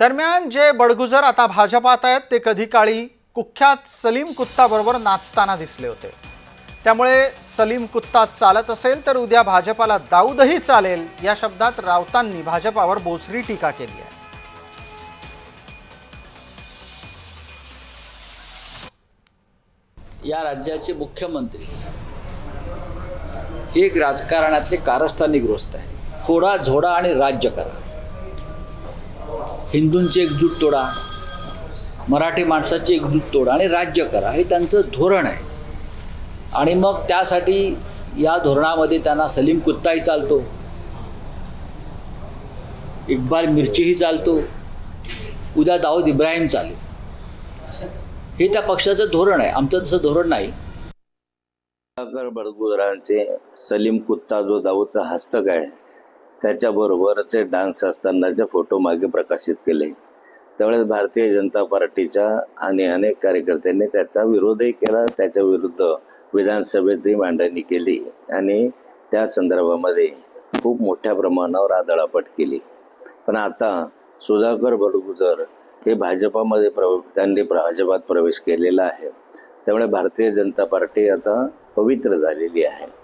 दरम्यान जे बडगुजर आता भाजपात आहेत ते कधी काळी कुख्यात सलीम कुत्ताबरोबर नाचताना दिसले होते. त्यामुळे सलीम कुत्ता चालत असेल तर उद्या भाजपाला दाऊदही चालेल या शब्दात राऊतांनी भाजपावर बोचरी टीका केली आहे. या राज्याचे मुख्यमंत्री एक राजकारणातले कारस्थानी ग्रस्त आहे फोडा झोडा आणि राज्य करा. हिंदूंची एकजूट तोडा मराठी माणसाची एकजूट तोडा आणि राज्य करा हे त्यांचं धोरण आहे. आणि मग त्यासाठी या धोरणामध्ये त्यांना सलीम कुत्ताही चालतो इक्बाल मिरचीही चालतो उद्या दाऊद इब्राहिम चालेल. हे त्या पक्षाचं धोरण आहे आमचं तसं धोरण नाही. बडगुजरांचे सलीम कुत्ता जो दाऊदचा हस्तक आहे त्याच्याबरोबरचे डान्स असतानाचे फोटो मागे प्रकाशित केले त्यावेळेस भारतीय जनता पार्टीच्या आणि अनेक कार्यकर्त्यांनी त्याचा विरोधही केला. त्याच्या विरुद्ध विधानसभेतही मांडणी केली आणि त्या संदर्भामध्ये खूप मोठ्या प्रमाणावर आदळापट केली. पण आता सुधाकर बडगुजर हे भाजपामध्ये प्र त्यांनी भाजपात प्रवेश केलेला आहे. त्यामुळे भारतीय जनता पार्टी आता पवित्र झालेली आहे.